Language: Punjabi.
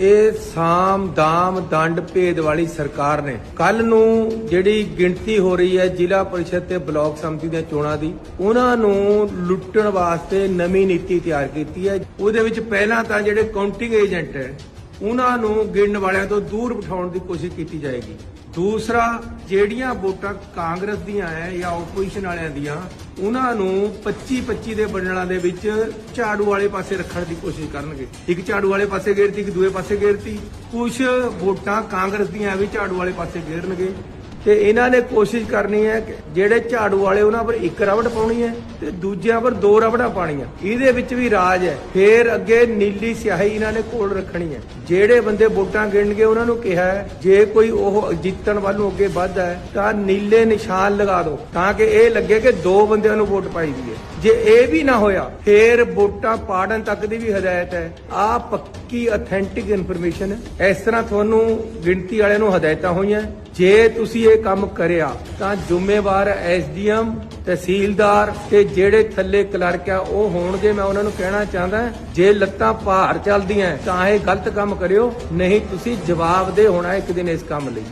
ਇਹ ਸਾਮ, ਦਾਮ, ਦੰਡ ਭੇਦ ਵਾਲੀ ਸਰਕਾਰ ਨੇ। ਕੱਲ ਨੂੰ ਜਿਹੜੀ ਗਿਣਤੀ ਹੋ ਰਹੀ ਹੈ ਜ਼ਿਲ੍ਹਾ ਪਰਿਸ਼ਦ ਤੇ ਬਲਾਕ ਸਮਿਤੀ ਦੀਆਂ ਚੋਣਾਂ ਦੀ, ਉਹਨਾਂ ਨੂੰ ਲੁੱਟਣ ਵਾਸਤੇ ਨਵੀਂ ਨੀਤੀ ਤਿਆਰ ਕੀਤੀ ਹੈ। ਉਹਦੇ ਵਿੱਚ ਪਹਿਲਾਂ ਤਾਂ ਜਿਹੜੇ ਕਾਊਂਟਿੰਗ ਏਜੰਟ ਹੈ ਉਹਨਾਂ ਨੂੰ ਗਿਣਨ ਵਾਲਿਆਂ ਤੋਂ ਦੂਰ ਬਿਠਾਉਣ ਦੀ ਕੋਸ਼ਿਸ਼ ਕੀਤੀ ਜਾਏਗੀ। ਦੂਸਰਾ, ਜਿਹੜੀਆਂ ਵੋਟਾਂ ਕਾਂਗਰਸ ਦੀਆਂ ਹੈ ਜਾਂ ਆਪੋਜੀਸ਼ਨ ਵਾਲਿਆਂ ਦੀਆਂ, ਉਹਨਾਂ ਨੂੰ 25 25 ਦੇ ਬੰਡਲਾਂ ਦੇ ਵਿੱਚ ਝਾੜੂ ਵਾਲੇ ਪਾਸੇ ਰੱਖਣ ਦੀ ਕੋਸ਼ਿਸ਼ ਕਰਨਗੇ। ਇੱਕ ਝਾੜੂ ਵਾਲੇ ਪਾਸੇ ਗੇਰਤੀ ਇੱਕ ਦੂਏ ਪਾਸੇ ਗੇਰਤੀ ਕੁਝ ਵੋਟਾਂ ਕਾਂਗਰਸ ਦੀਆਂ ਵੀ ਝਾੜੂ ਵਾਲੇ ਪਾਸੇ ਗੇਰਨਗੇ ਤੇ ਇਹਨਾਂ ਨੇ ਕੋਸ਼ਿਸ਼ ਕਰਨੀ ਹੈ ਕਿ ਜਿਹੜੇ ਝਾੜੂ ਵਾਲੇ ਉਹਨਾਂ ਪਰ ਇੱਕ ਰਬੜ ਪਾਉਣੀ ਹੈ ਤੇ ਦੂਜਿਆਂ ਪਰ ਦੋ ਰਬੜਾਂ ਪਾਣੀਆਂ ਇਹਦੇ ਵਿੱਚ ਵੀ ਰਾਜ ਹੈ। ਫੇਰ ਅੱਗੇ ਨੀਲੀ ਸਿਆਹੀ ਇਹਨਾਂ ਨੇ ਕੋਲ ਰੱਖਣੀ ਹੈ। ਜਿਹੜੇ ਬੰਦੇ ਵੋਟਾਂ ਗਿਣਨਗੇ, ਉਹਨਾਂ ਨੂੰ ਕਿਹਾ ਜੇ ਕੋਈ ਉਹ ਜਿੱਤਣ ਵੱਲ ਨੂੰ ਅੱਗੇ ਵੱਧਦਾ ਹੈ, ਤਾਂ ਨੀਲੇ ਨਿਸ਼ਾਨ ਲਗਾ ਦਿਓ, ਤਾਂ ਕਿ ਇਹ ਲੱਗੇ ਕਿ ਦੋ ਬੰਦਿਆਂ ਨੂੰ ਵੋਟ ਪਾਈ ਦੀ ਹੈ। ਜੇ ਇਹ ਵੀ ਨਾ ਹੋਇਆ, ਫੇਰ ਵੋਟਾਂ ਪਾੜਨ ਤੱਕ ਦੀ ਵੀ ਹਦਾਇਤ ਹੈ। ਆ ਪੱਕੀ ਅਥੈਂਟਿਕ ਇਨਫੋਰਮੇਸ਼ਨ ਹੈ। ਇਸ ਤਰ੍ਹਾਂ ਤੁਹਾਨੂੰ ਗਿਣਤੀ ਵਾਲਿਆਂ ਨੂੰ ਹਦਾਇਤਾਂ ਹੋਈਆਂ। ਜੇ ਤੁਸੀਂ ਇਹ ਕੰਮ ਕਰਿਆ, ਤਾਂ ਜ਼ਿੰਮੇਵਾਰ ਐਸਡੀਐਮ, ਤਹਿਸੀਲਦਾਰ ਤੇ ਜਿਹੜੇ ਥੱਲੇ ਕਲਰਕ ਆ, ਉਹ ਹੋਣਗੇ, ਮੈਂ ਉਹਨਾਂ ਨੂੰ ਕਹਿਣਾ ਚਾਹੁੰਦਾ। ਜੇ ਲੱਤਾਂ ਭਾਰ ਚੱਲਦੀਆਂ, ਤਾਂ ਇਹ ਗਲਤ ਕੰਮ ਕਰਿਓ, ਨਹੀਂ ਤੁਸੀਂ ਜਵਾਬਦੇਹ ਹੋਣਾ ਇੱਕ ਦਿਨ ਇਸ ਕੰਮ ਲਈ।